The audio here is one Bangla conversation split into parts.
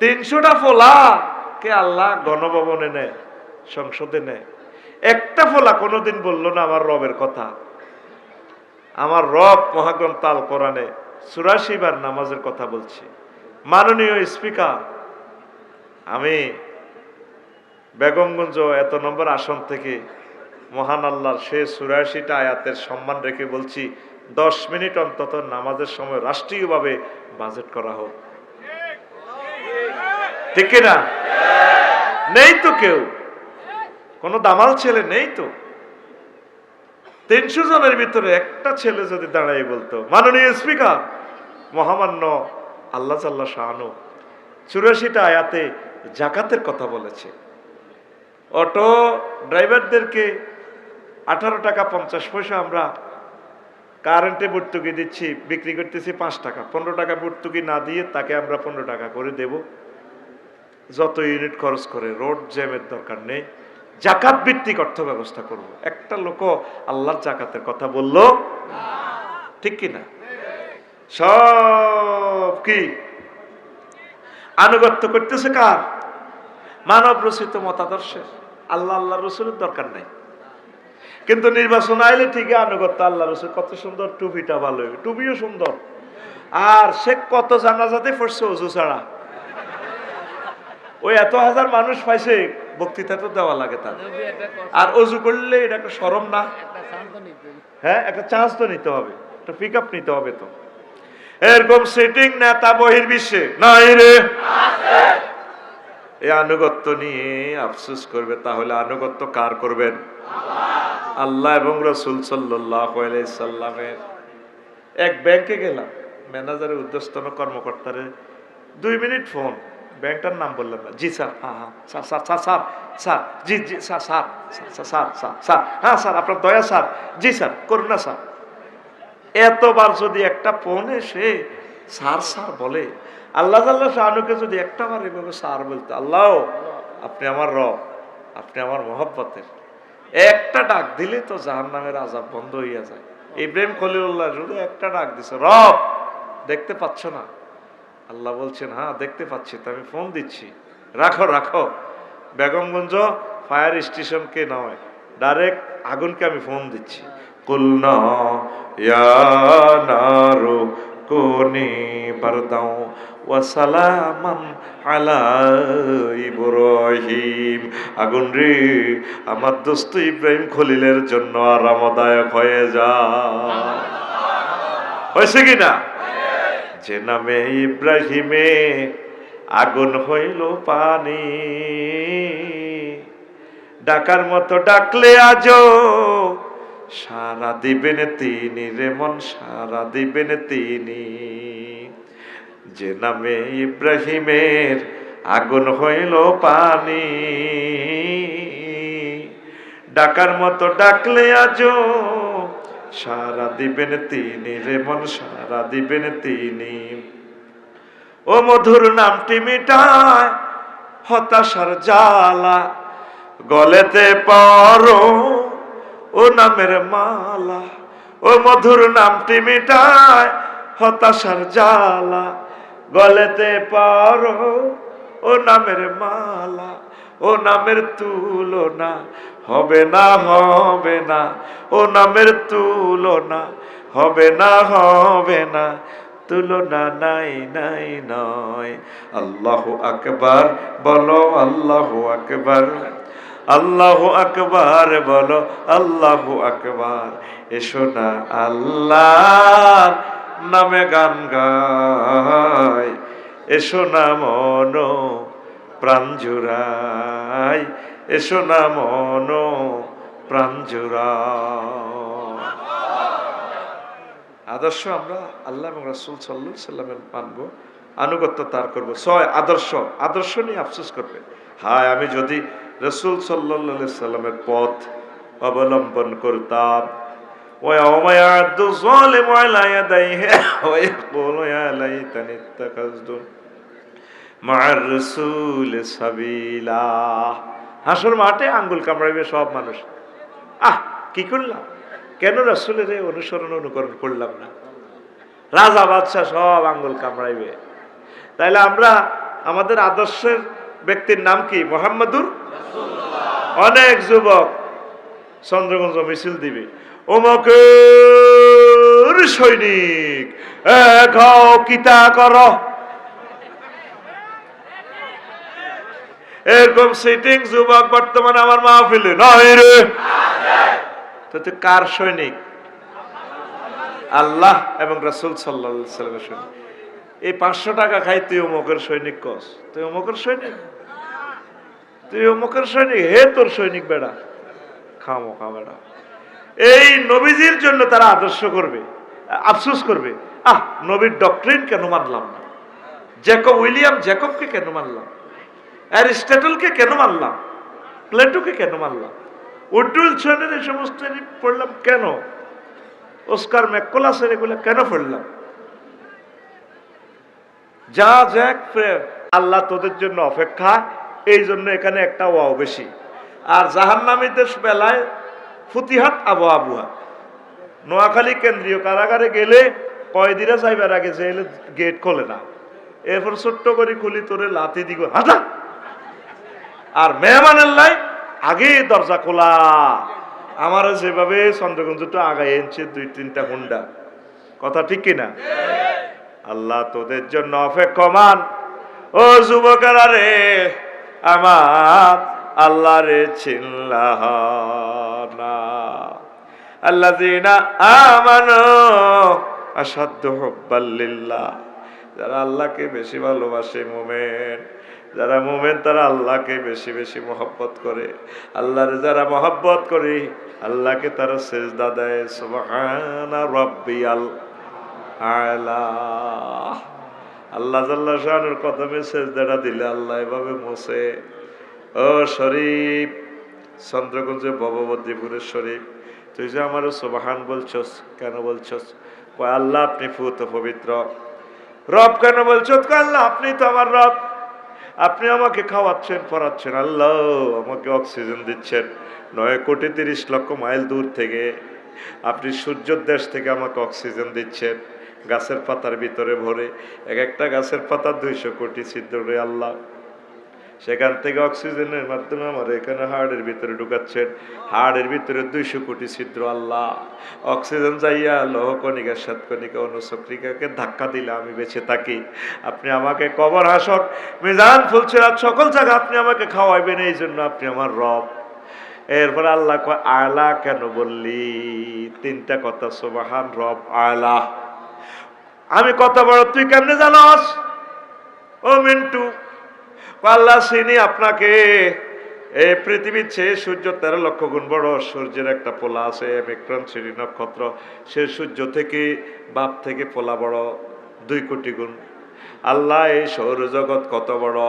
তিনশোটা ফোলা কে আল্লাহ গণভবনে নেয় সংসদে নেয় একটা ফোলা কোনোদিন বলল না আমার রবের কথা। আমার রব মহাগ্রন্থ আল কোরআনে চুরাশি বার নামাজের কথা বলছি। মাননীয় স্পিকার, আমি বেগমগঞ্জ এত নম্বর আসন থেকে মহান আল্লাহর সে চুরাশিটা আয়াতের সম্মান রেখে বলছি, দশ মিনিট অন্তত নামাজের সময় রাষ্ট্রীয়ভাবে বাজেট করা হোক। ঠিক না নেই তো কেউ। কোনো দামাল ছেলে নেই তো। তিনশো জনের ভিতরে একটা ছেলে যদি দাঁড়াই বলতো, মাননীয় স্পিকার, মহামান্য আল্লাহ চাল্লা শাহানু, চুরাশিটা আয়াতে জাকাতের কথা বলেছে। অটো ড্রাইভারদেরকে আঠারো টাকা পঞ্চাশ পয়সা আমরা কারেন্টে ভর্তুকি দিচ্ছি, বিক্রি করতেছি পাঁচ টাকা। পনেরো টাকা ভর্তুকি না দিয়ে তাকে আমরা পনেরো টাকা করে দেব। যত ইউনিট খরচ করে, রোড জ্যামের দরকার নেই। জাকাত ভিত্তিক অর্থ ব্যবস্থা করব। একটা লোক আল্লাহর জাকাতের কথা বলল? ঠিক কি না? সব কি? আনুগত্য করতেছে কার? মানব রচিত মতাদর্শে আল্লাহ আল্লাহ রসুলের দরকার নাই। কিন্তু নির্বাচন আইলে ঠিকই আনুগত্য আল্লাহ রসুল। কত সুন্দর টুপিটা ভালো। টুপিও সুন্দর। আর সে কত জানাজাতে পড়ছে অজু ছাড়া? ওই এত হাজার মানুষ পাইছে বক্তৃতা তো দেওয়া লাগে তার। আর অজু করলে এটা একটা সরম না? হ্যাঁ একটা চান্স তো নিতে হবে একটা পিক আপ নিতে হবে তো। এরকম সিটিং নেতা বহির্বিশ্বে নাই রে। এই আনুগত্য নিয়ে আফসোস করবে তাহলে আনুগত্য কার করবেন? আল্লাহ এবং রসুল সাল্লামের। এক ব্যাংকে গেলাম ম্যানেজারের উদ্যস্তন কর্মকর্তারে দুই মিনিট ফোন ব্যাংকটার নাম বললাম না। জি, স্যার। হ্যাঁ হ্যাঁ। স্যার স্যার জি জি, স্যার স্যার স্যার স্যার হ্যাঁ স্যার, আপনার দয়া, স্যার। জি, স্যার, করুন না, স্যার। এতবার যদি একটা ফোন এসে স্যার স্যার বলে, আল্লাহ আল্লাহ শাহানুকে যদি একটা বার এভাবে স্যার বলতো, আল্লাহ, আপনি আমার রব, আপনি আমার মহব্বতের। একটা ডাক দিলে তো জাহান নামের আজাব বন্ধ হইয়া যায়। ইব্রাহিম খলিউল্লাহ শুধু একটা ডাক দিছে, রব, দেখতে পাচ্ছ না? আল্লাহ বলছেন হ্যাঁ দেখতে পাচ্ছি, তো আমি ফোন দিচ্ছি। রাখো রাখো। বেগমগঞ্জ ফায়ার স্টেশনকে নয় ডাইরেক্ট আগুনকে আমি ফোন দিচ্ছি। কোনি আলা আগুন রে, আমার দোস্ত ইব্রাহিম খলিলের জন্য আরামদায়ক হয়ে যা। হয়েছে কি যে নামে ইব্রাহিমে, আগুন হইল পানি। ডাকার মতো ডাকলে আজও সারা দিবেন তিনি রেমন সারা দিবেন তিনি। যে নামে ইব্রাহিমের আগুন হইল পানি। ডাকার মতো ডাকলে আজও সারা দিবেন তিনি রে মন, সারা দিবেন তিনি। ও মধুর নামটি মিটায় হতাশার জ্বালা, গলেতে পারো ও নামের মালা। ও মধুর নামটি মিটায় হতাশার জ্বালা, গলেতে পারো ও নামের মালা। ও নামের তুলনা, হবে না হবে না। ও নামের তুলনা, হবে না হবে না। তুলনা নাই নাই, নয়। আল্লাহ আকবার, বলো আল্লাহ আকবার। আল্লাহ আকবার, বলো আল্লাহ আকবার। এসো না আল্লাহ নামে গান গায়। এসো না মন প্রাণ জুড়াই এসো না মন প্রাণ জুড়াই আদর্শ আমরা আল্লাহ এবং রাসুল সাল্লু সাল্লামের মানবো আনুগত্য তার করব ছয় আদর্শ আদর্শ নিয়ে আফসোস করবে হায় আমি যদি রসুল সাল্লা সাল্লামের পথ অবলম্বন করতাম ويوم يعد الظالم على يديه ويقول يا ليتني اتخذت রসুল সাবিলা। হাসর মাঠে আঙ্গুল কামড়াইবে সব মানুষ। আহ, কি করলাম? কেন রসুলের অনুসরণ অনুকরণ করলাম না? রাজা বাদশাহ সব আঙ্গুল কামড়াইবে। তাইলে আমরা আমাদের আদর্শের ব্যক্তির নাম কি? মোহাম্মদুর অনেক যুবক চন্দ্রগঞ্জ মিছিল দিবে। ওমকের সৈনিক কিতা কর। এরকম সিটিং যুবক বর্তমানে আমার মাহফিলে নয় রে। তো তুই কার সৈনিক? আল্লাহ এবং রাসুল সাল্লামের সৈনিক। এই পাঁচশো টাকা খাই তুই অমুকের সৈনিক কস। তুই অমুকের সৈনিক? তুই অমুকের সৈনিক? হে তোর সৈনিক বেড়া। খামো খা বেড়া। এই নবীজির জন্য তারা আদর্শ করবে, আফসোস করবে। আহ, নবীর ডক্টরিন কেন মানলাম না? জ্যাকব উইলিয়াম জ্যাকবকে কেন মানলাম? অ্যারিস্টটলকে কেন মানলাম? প্লেটোকে কেন মানলাম? সেনের এই সমস্ত পড়লাম কেন? ওস্কার ম্যাককোলাসের এগুলো কেন পড়লাম? যা যাক আল্লাহ তোদের জন্য অপেক্ষা, এই জন্য এখানে একটা ওয়াও বেশি। আর জাহান্নামীদের বেলায় ফুতিহাত আবু আবুহা নোয়াখালী কেন্দ্রীয় কারাগারে গেলে কয়দিনে যাইবার আগে জেলে গেট খোলে না। এরপর ছোট্ট করে খুলি তোরে লাতি দিব। হাঁটা মেহমানের লাই আগে দরজা খোলা। আমার যেভাবে চন্দ্রগঞ্জটা আগায় এনেছে দুই তিনটা হুন্ডা। কথা ঠিক কিনা? আল্লাহ তোদের জন্য অপেক্ষমান ও যুবকেরা রে, আমার আল্লাহ রে চিল্লাহ না। আল্লাহ আমানো আসাধ্য হব্বাল্লিল্লাহ যারা আল্লাহকে বেশি ভালোবাসে, মোমেন। যারা মোমেন তারা আল্লাহকে বেশি বেশি মহব্বত করে। আল্লাহর যারা মহব্বত করে, আল্লাহকে তারা সেজদা দেয়। সুবহানা রাব্বিয়াল আলা। আল্লাহ জাল্লা শাহানুর কদমে সেজদাটা দিলে আল্লাহ এভাবে মোছে। ও শরীফ চন্দ্রগঞ্জে ভববদ্রীপুরের শরীফ, তুই যে আমারও সুবাহান বলছস, কেন বলছস? আল্লাহ আপনি ফুত পবিত্র। রব কেন বলছো আল্লাহ আপনি তো আমার রব। আপনি আমাকে খাওয়াচ্ছেন, পড়াচ্ছেন। আল্লাহ আমাকে অক্সিজেন দিচ্ছেন। নয় কোটি তিরিশ লক্ষ মাইল দূর থেকে আপনি সূর্যের দেশ থেকে আমাকে অক্সিজেন দিচ্ছেন। গাছের পাতার ভিতরে ভরে এক একটা গাছের পাতা দুইশো কোটি ছিদ্র আল্লাহ। সেখান থেকে অক্সিজেনের মাধ্যমে আমার এখানে হাড়ের ভিতরে ঢুকাচ্ছেন হাড়ের ভিতরে দুইশো কোটি ছিদ্র, আল্লাহ। অক্সিজেন যাইয়া লৌহ কণিকা সাত কণিকা অনুচক্রিকাকে ধাক্কা দিলে আমি বেঁচে থাকি। আপনি আমাকে কবর হাসক মিজান ফুলছিরাত সকল জায়গা আপনি আমাকে খাওয়াইবেন, এই জন্য আপনি আমার রব। এরপর আল্লাহ কয়, আলা কেন বললি? তিনটা কথা, সুবাহান রব, আলা। আমি কত বড়, তুই কেমনে জানস? ও মিন্টু আল্লাহ চিনি আপনাকে এই পৃথিবীর চেয়ে সূর্য তেরো লক্ষ গুণ বড়, সূর্যের একটা পোলা আছে, বিক্রম শ্রী নক্ষত্র। সে সূর্য থেকে, বাপ থেকে পোলা বড়, দুই কোটি গুণ। আল্লাহ, এই সৌরজগৎ কত বড়?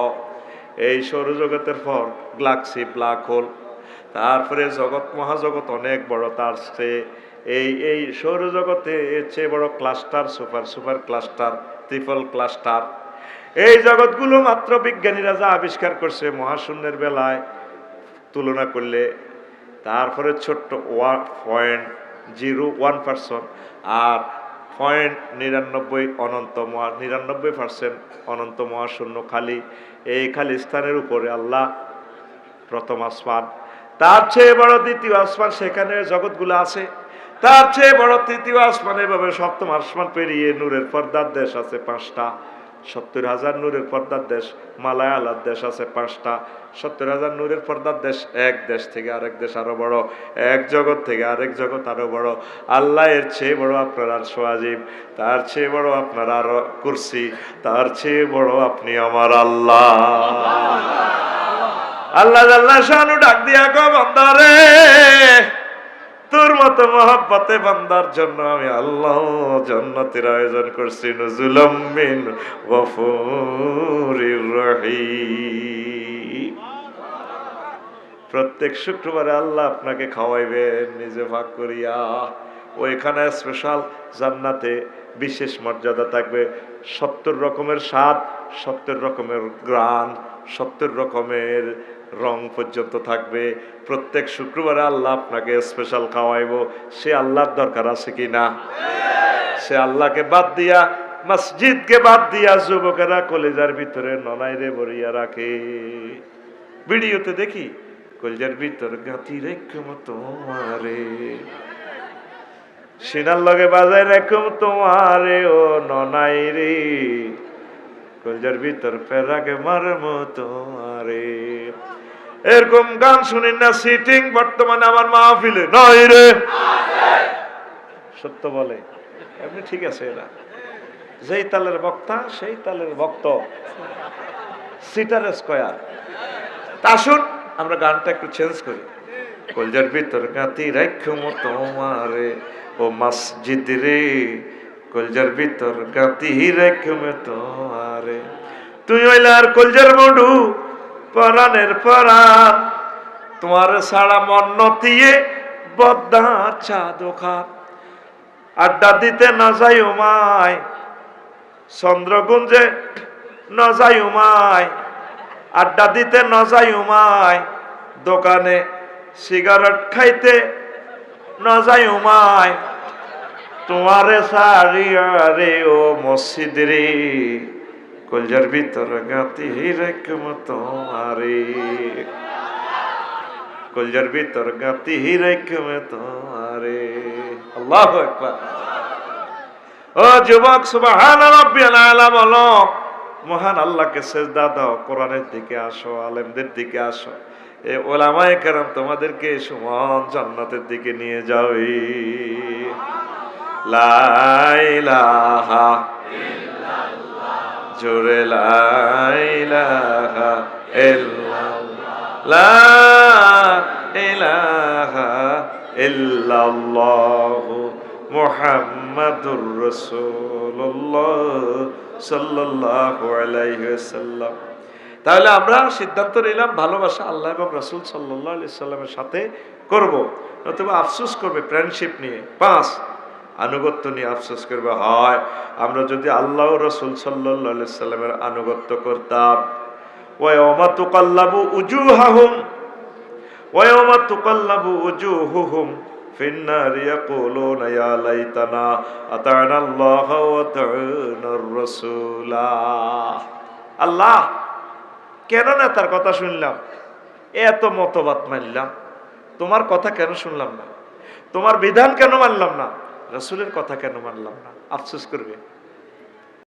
এই সৌরজগতের পর গ্লাক্সি ব্ল্যাক হোল। তারপরে জগৎ, মহাজগৎ অনেক বড়, তার চেয়ে এই এই সৌরজগতে এর চেয়ে বড় cluster super super cluster triple cluster এই জগৎগুলো মাত্র বিজ্ঞানীরা যা আবিষ্কার করছে মহাশূন্যের বেলায় তুলনা করলে, তারপরে ছোট্ট one point zero one percent আর পয়েন্ট নিরানব্বই অনন্ত মহা, নিরানব্বই পার্সেন্ট অনন্ত মহাশূন্য খালি। এই খালি স্থানের উপরে আল্লাহ প্রথম আসমান। তার চেয়ে বড় দ্বিতীয় আসমান সেখানে জগৎগুলো আছে। তার চেয়ে বড় তৃতীয় আসমান এভাবে সপ্তম আসমান পেরিয়ে নূরের পর্দার দেশ আছে পাঁচটা। সত্তর হাজার নূরের পর্দার দেশ, মালায়ালার দেশ আছে পাঁচটা। সত্তর হাজার নূরের পর্দার দেশ এক দেশ থেকে আরেক দেশ আরও বড়, এক জগৎ থেকে আরেক জগৎ আরও বড়। আল্লাহ এর চেয়ে বড় আপনার আর সোয়াজিব, তার চেয়ে বড় আপনার আর কুরসি, তার চেয়ে বড় আপনি আমার আল্লাহ। আল্লাহ আল্লাহ শানু ডাক দিয়া গো বন্দারে। তোর মতো মহাব্বতে বান্দার জন্য আমি আল্লাহ জান্নাতের আয়োজন করছি। নজুলাম প্রত্যেক শুক্রবারে আল্লাহ আপনাকে খাওয়াইবেন, নিজে ভাগ করিয়া। ওইখানে স্পেশাল জান্নাতে বিশেষ মর্যাদা থাকবে। সত্তর রকমের স্বাদ, সত্তর রকমের গ্রান, সত্তর রকমের রং পর্যন্ত থাকবে। প্রত্যেক শুক্রবারে আল্লাহ আপনাকে স্পেশাল খাওয়াইবো। সে আল্লাহর দরকার আছে কি না? সে আল্লাহকে বাদ দিয়া, মসজিদকে বাদ দিয়া যুবকেরা কলেজার ভিতরে ননাইরে বরিয়া রাখে। ভিডিওতে দেখি, কলেজার ভিতর গাতি রেখম তোমারে। সিনার লগে বাজায় রেখম তোমারে, ও ননাই রে কলেজার ভিতর ফেরাকে মারম তোমারে। এরকম গান শুনি না সিটিং বর্তমানে আমার মাহফিলে। নয় রে। সত্য বলে। এমনি ঠিক আছে এরা। যেই তালের বক্তা, সেই তালের ভক্ত। সিটার স্কোয়ার আসুন আমরা গানটা একটু চেঞ্জ করি। কলজার ভিতর গাতি রাখম তোমারে। ও মসজিদ রে, কলজার ভিতর গাতি রাখম তোমারে। তুই হইলার কলজার মডু। পরাণের পরাণ। তোমার সারা মন দিয়ে বদ্দা চা দোকান আড্ডা দিতে না যাই উমায় চন্দ্রগুঞ্জে ন যাই উমায় আড্ডা দিতে ন যাই উমায় দোকানে সিগারেট খাইতে ন যাই উমায় তোমারে সারিয়া রে ও মসজিদ রে। কলজার ভিতর গাতি রেখম তোমারে কলজার ভিতর গাতি রেখম তোমারে আল্লাহ একবার ও যুবক সুবহান রাব্বিয়াল আলা বলো। মহান আল্লাহকে সেজদা দাও, কোরআনের দিকে আসো, আলেমদের দিকে আসো। এ ওলামায়ে কেরাম তোমাদেরকে সুমন জান্নাতের দিকে নিয়ে যাবে। লা ইলাহা জোরে লা ইলাহা ইল্লাল্লাহ। লা ইলাহা ইল্লাল্লাহু মুহাম্মাদুর রাসূলুল্লাহ সাল্লাল্লাহু আলাইহি ওয়াসাল্লাম। তাহলে আমরা সিদ্ধান্ত নিলাম ভালোবাসা আল্লাহ এবং রাসূল সাল্লাল্লাহু আলাইহি সাল্লামের সাথে করব, নতুবা আফসোস করবে ফ্রেন্ডশিপ নিয়ে। পাঁচ আনুগত্য নিয়ে আফসোস করবে। হয়, আমরা যদি আল্লাহ রসুল আলাইহি সাল্লামের আনুগত্য করতাম। আতানা আল্লাহ ওয়া আতানার রাসূলা। আল্লাহ, কেন না তার কথা শুনলাম? এত মতবাদ মানলাম। তোমার কথা কেন শুনলাম না? তোমার বিধান কেন মানলাম না? রসুলের কথা কেন মানলাম না? আফসোস করবে।